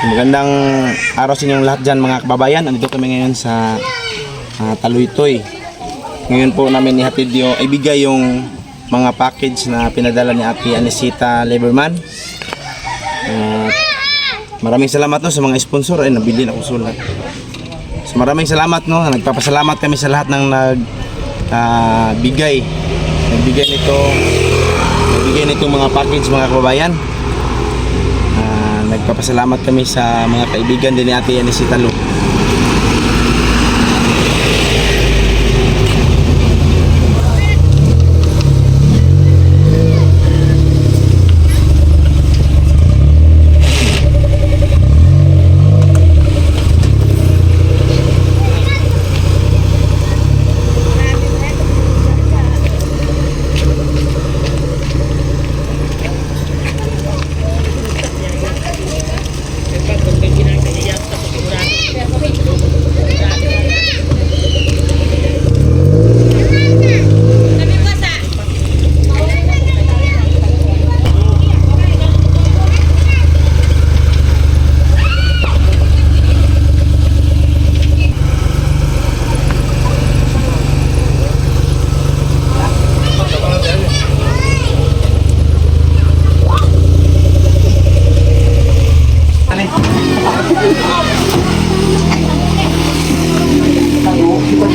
Magandang araw sa inyong lahat dyan mga kababayan. Andito kami ngayon sa ah, Taluytoy. Ngayon po namin ihatid yung, ibigay yung mga package na pinadala ni Ate Anisita Leberman. At maraming salamat no sa mga sponsor. Ay, nabili na ko sulat. So maraming salamat no. Nagpapasalamat kami sa lahat ng nag ah, bigay. Nagbigay nito nagbigay nitong mga package mga kababayan. Nagpapasalamat kami sa mga kaibigan din ni Ate Anisita Lu.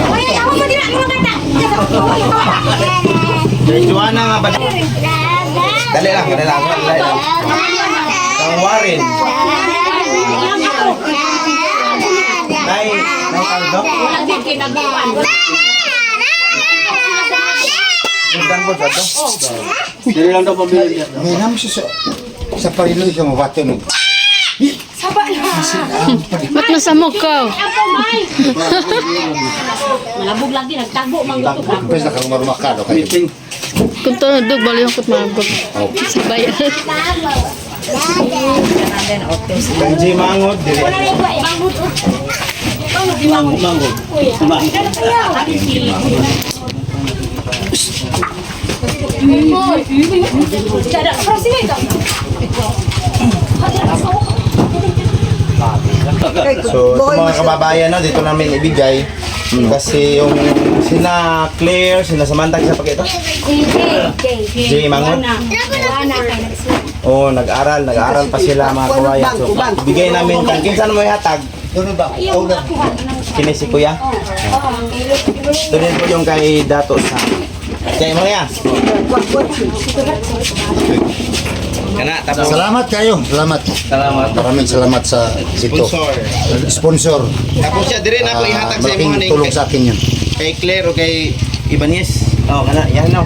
Uy, ako ba di na mga? Kay Joanna nga ba? Dali lang, dali lang, dali lang. Ang Warren. Nay, nay Aldo. Sundan po sa to. Dali lang daw pabili niya. May naman siya sa, sa parilo siya mabato no. Ba't nasamog ka? Malabog lagi, nagtago, manggutok ka. Na kang. Kung to, dog, baliw ko. Sa bayan. Kanji mangod. Mangod. Mangod. Mangod. Mangod. Mangod. So, sa mga kababayan, no, dito namin ibigay. Kasi yung sina Claire, sina Samantha, sa pakita. J Mangod. Oo, nag-aral, nag-aral pa sila mga kabayan. So, bigay namin kang kinsan mo ihatag. Doon ba? Oh. Kini si Kuya. Ito din po yung kay Dato sa. Kaya mo ya. Kana, tapos Salamat kayo. Salamat. salamat. Maraming salamat sa dito. Sponsor. Sponsor. Tapos siya dire na ko Ah, ihatag sa imo ni tulong sa akin yun. kay Claire o kay Ibanez. Oh, kana, yan no.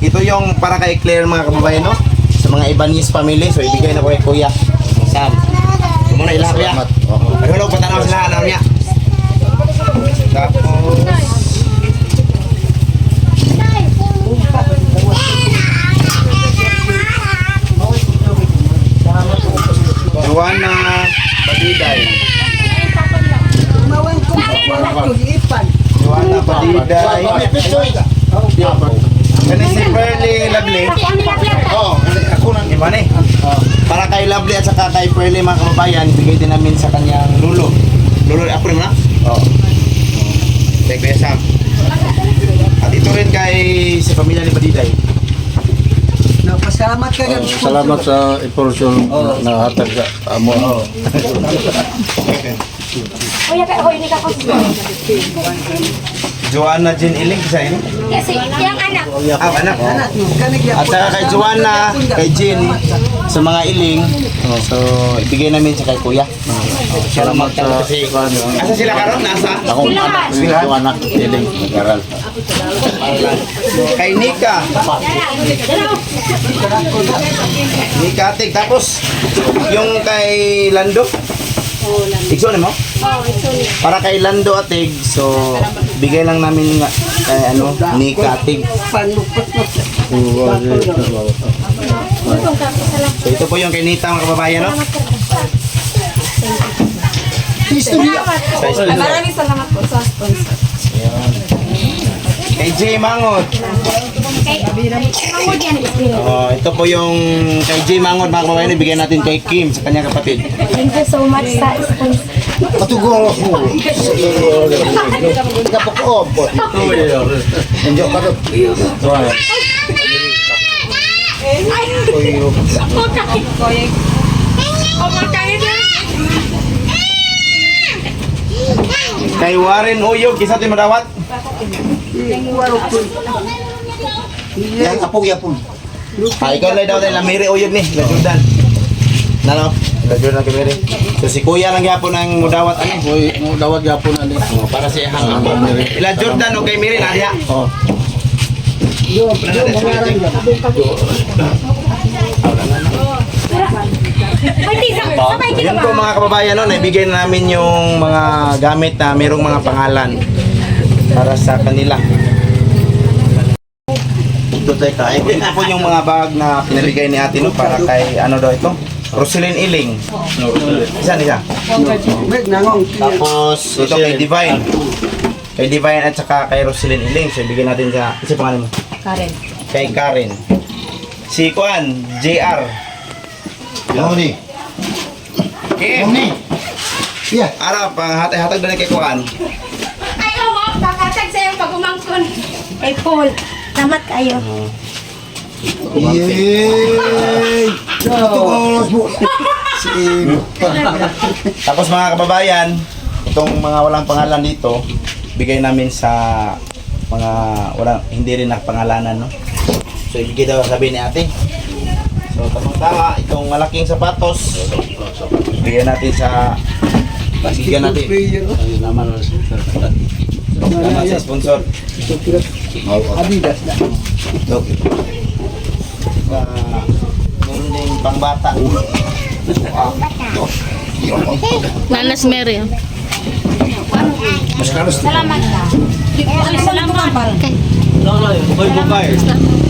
Ito yung para kay Claire mga kababayan no. Sa mga Ibanez family, so ibigay na ko kay Kuya. Sam. Muna ilaha kuya. Salamat. Ay, hulog, patanaw sila alam niya. Tapos... Juana Padiday. Juana Padiday. Kani si Pearly Lovely. Oh, ako na. Di ba ni? Para kay Lovely at saka kay Pearly mga kababayan, bigay din namin sa kanyang lulo. Lulo, ako rin na? Oo. Kay Kuya Sam. At ito rin kay sa pamilya ni Padiday. Pasalamat ka ng Salamat sa impormasyon na hatag sa amo. Kuya, ka, hoy, hindi ka ko. Joanna Jean Iling, isa yun? Kasi yung anak. Ah, anak. kanigya. At saka kay Joanna, kay Jean, sa mga iling. So, ibigay namin sa kay Kuya. Oh, Salamat sa... Kasi, asa sila karon? Nasa? Akong anak, yung anak, tiling, nag-aral. Kay Nika. Nika Atik. Tapos, yung kay Lando. Ikso mo? Para kay Lando Atig, so bigay lang namin nga kay ano, Nika Atig. So ito po yung kay Nita mga kababayan, no? Sa istorya. Maraming salamat po sa sponsor. Kay J. Mangot. Kay, yan. Oh, ito po yung kay J. Mangot, mga kababayan, ibigay natin kay Kim sa kanyang kapatid. Thank you so much sa sponsor. Matugong ako. Kapag-op. Enjoy ka doon. Kay Warren Uyog, kisa tayo madawat. Yan, apong yapon. Ah, ikaw lang daw tayo, Lamiri Uyog ni, La Jordan. Nalo, La Jordan Kamiri. So si Kuya lang yapon ang mudawat ano. Uy, mo dawat yapon na ni. Oh, para sa ihang ako. La Jordan o kay Miri, Nadia. Oh. Pwede sa sabay kita Yun po mga kababayan, no, naibigay na namin yung mga gamit na mayroong mga pangalan para sa kanila. Ito tayo kain. Ito po yung mga bag na pinabigay ni ate no, para kay ano daw ito? Roselyn Iling. Isa nila. Tapos ito kay Divine. Kay Divine at saka kay Roselyn Iling. So ibigay natin sa, isa pangalan mo? Karen. Kay Karen. Si Kuan, JR. Ano ni? Kim. Yeah. Ara, panghatag-hatag doon kay Kuan. Ay, mo, kakatag sa iyong pag-umangkon. Ay, Paul. Salamat kayo. Yay! Matugong mo. Tapos mga kababayan, itong mga walang pangalan dito, bigay namin sa mga walang hindi rin nakapangalanan, no? So ibigay daw sabi ni ate. So tamang tama, itong malaking sapatos, bigyan natin sa bigyan natin. Naman. Tama sa sponsor. Adidas na. Okay. Uh, meron din pangbata. Nanas Mary. Mas karos. Salamat. Ay, salamat. Okay. Salamat.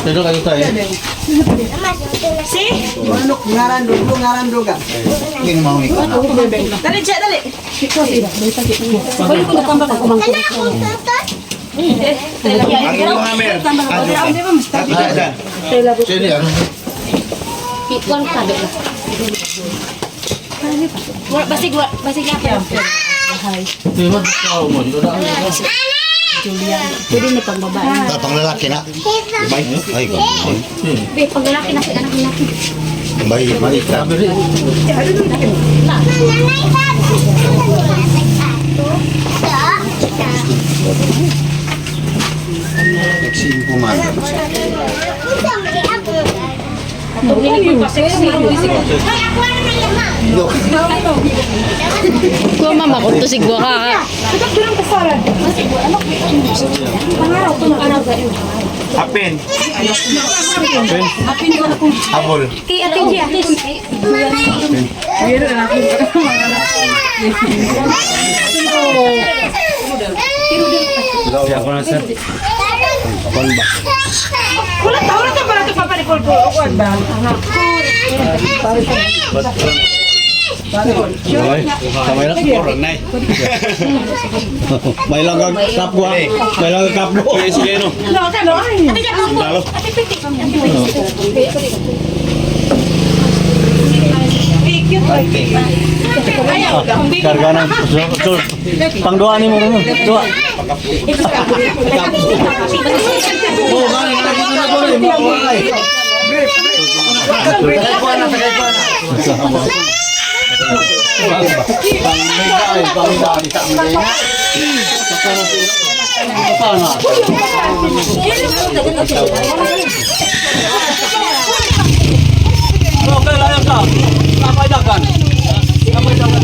Dito kayo tayo. Si? Hindi mo mamik. Dali, siya, dali. Balik ko na kamba pag umangkon. Ang iyong hammer. Ate Jordan. Sino yan? Ikuan ka doon. Basig, basig nga pa. Hindi mo tao mo. Dito na. Pwede na pang babae. Pang lalaki na. Bay. Ay, ko. Be, pag lalaki na si anak lalaki. Bay, bay. Sabi rin. Nagsimpo man. Kuha mama. Ko to sigwa ka. Pangaraw ko na araw ka yun. Hapin. Habol. Kay Ate Gia. Wala ta, wala ta para ito paparikol ko. Ukuan ba? Kamay lang. May lang kag kapwa. May lang kag kapwa. Sige no. No, ka no? Ate Gia, ako. Ate Piti. Ayaw. Karga ng sul. Pangduan ni mo mo. Dua. Oh, gani na dito na dole mo ko ay. Tagay ko na, tagay ko na. Pangmigay, pangmigay sa mga. Sana. Okay, layan ka. Kapay dagan. Kapay dagan.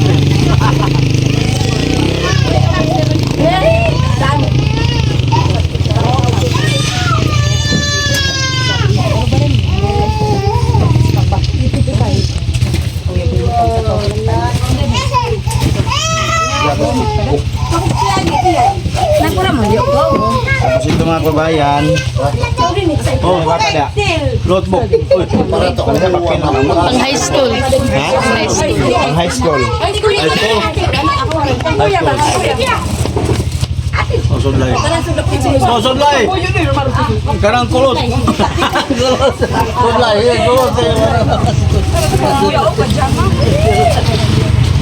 Tapos ito mga kabayan. Oh, bata na. Notebook. Para to. Pang high school. Ha? Pang high school. Pang high school. High school. High school. Oh, sudlay. Oh, sudlay. Karang kulot. Kulot. Sudlay, eh, kulot. eh.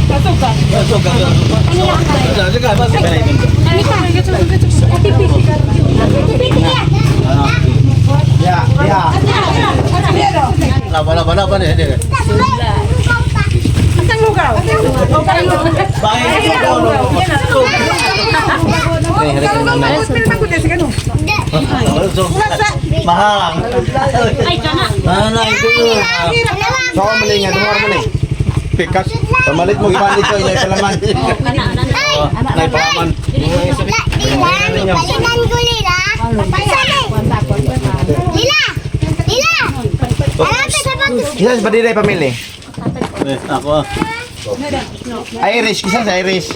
Pasok ka. Sige, sige, pasok. Ya, ya. Laban, laban, laban, eh, eh. Bahay daw, no? Okay, hari ka na. Oh, so, Mahal. Nanay ko yun. So, ako mali nga. Dumawar mo ni. Pikas. Pamalit mo gibandit ko. Inay palaman. Nay palaman. Balikan ko lila. Lila! Lila! Alapit sa pag... Kisas ba din pamili? Eh, ako ah. Irish. Kisas Irish.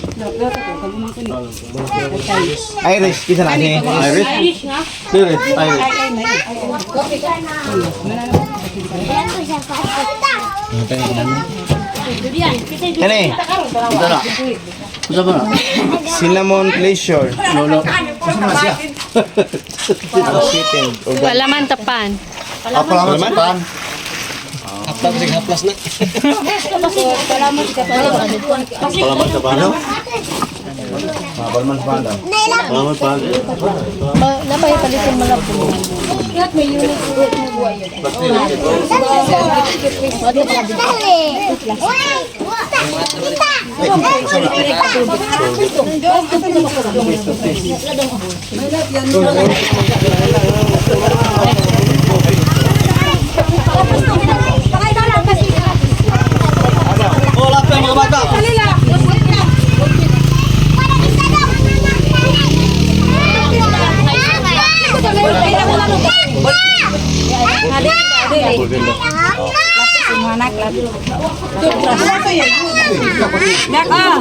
Irish. Kisas na ni. Iris? Dire, Iris. Kani. Ito na. Ito na? Cinnamon pleasure. Lolo. Chicken. Palaman tapan. Apa lang sa pan? Palaman sa pan. Palman pa daw. Palaman pan. Napay palitin mo lang po. Oh,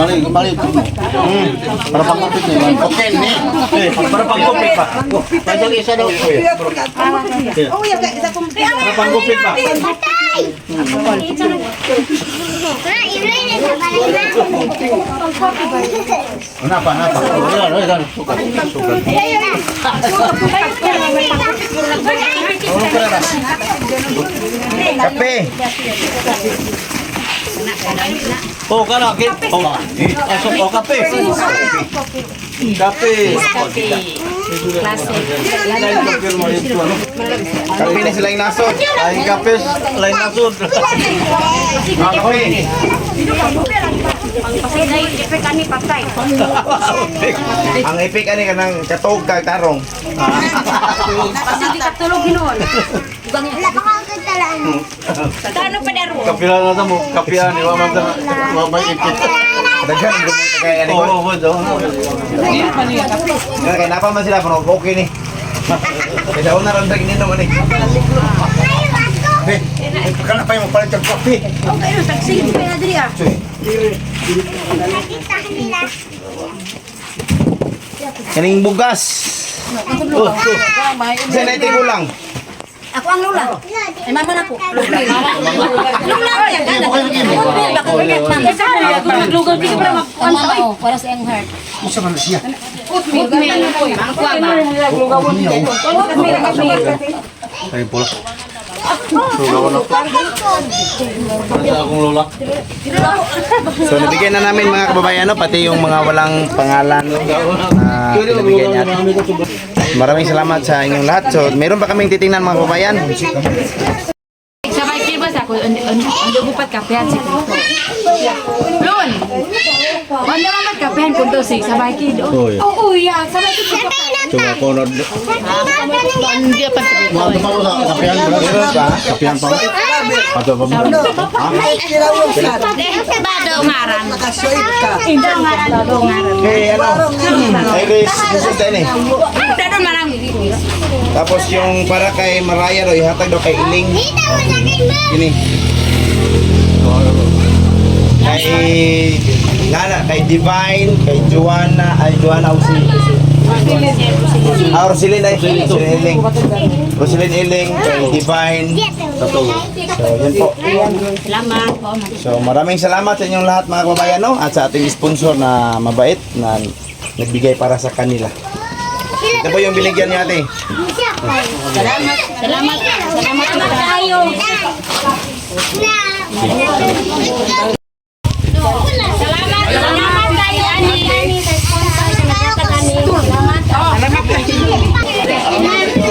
para pang kupit. Mali, mali. Hmm. Para pang kupit ni. Okay ni. Eh, para pang kupit pa. Pwede isa daw. Para pang kupit pa. Napa, napa. Ayan, ayan. Sukat, sukat. Kape. Oh, kana kit. Oh, asok oh kape. Kape. Kape ni sila yung nasod. Lain kape, lain nasud. Ah, kape. Ang epic ani kanang katog kag tarong. Kapila na sa mo, kapihan ni mama sa mabay ipit. Daghan gumo kay ani Oo, ko. oo, daw. Kaya napa man sila pero okay ni. Kaya una ron drag nino man ni. Eh, kana pa yung palit ng kape. Kaning bugas. Oh, oh. Sa naiti ko lang. Ako ang lula. Ay, mama na po. Lula na yan. Baka bigat man. Ako naglugaw. Hindi ka para makuha. Oo, para sa iyong heart. Musa man siya. Ay, pula. Na. Akong. So nabigyan na namin mga kababayan no, pati yung mga walang pangalan na pinabigyan niya. Maraming salamat sa inyong lahat. So meron pa kaming titingnan mga kababayan. Sabay kiba sa ako, ano ano bupat kapehan si Kuto. Lon. Ano man kapehan kunto si sabay kido. Oy. Oo, yan. Sabay ko sa Suga ko na. Hindi pa sa Mga pa ko sa kapihan pa. Meron pa? Kapihan pa. Pato pa mo. Ha? Bado ngaran. Kay ano? Ay, kay Susan tayo eh. Dado marang. Tapos yung para kay Maraya ro, ihatag daw kay Iling. Dito mo sa akin, ma. Ini. Kay Nana, kay Divine, kay Joanna, ay Joanna Usi. Ah, Rosilin ay Rosilin Iling. Rosilin Iling, kay Divine. So, yun po. Salamat po. So, maraming salamat sa inyong lahat mga kababayan no? at sa ating sponsor na mabait na nagbigay para sa kanila. Ito po yung binigyan ni ate. Salamat. Salamat. Salamat tayo.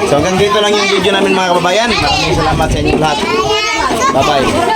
So hanggang dito lang yung video namin mga kababayan. Maraming salamat sa inyong lahat. Bye-bye.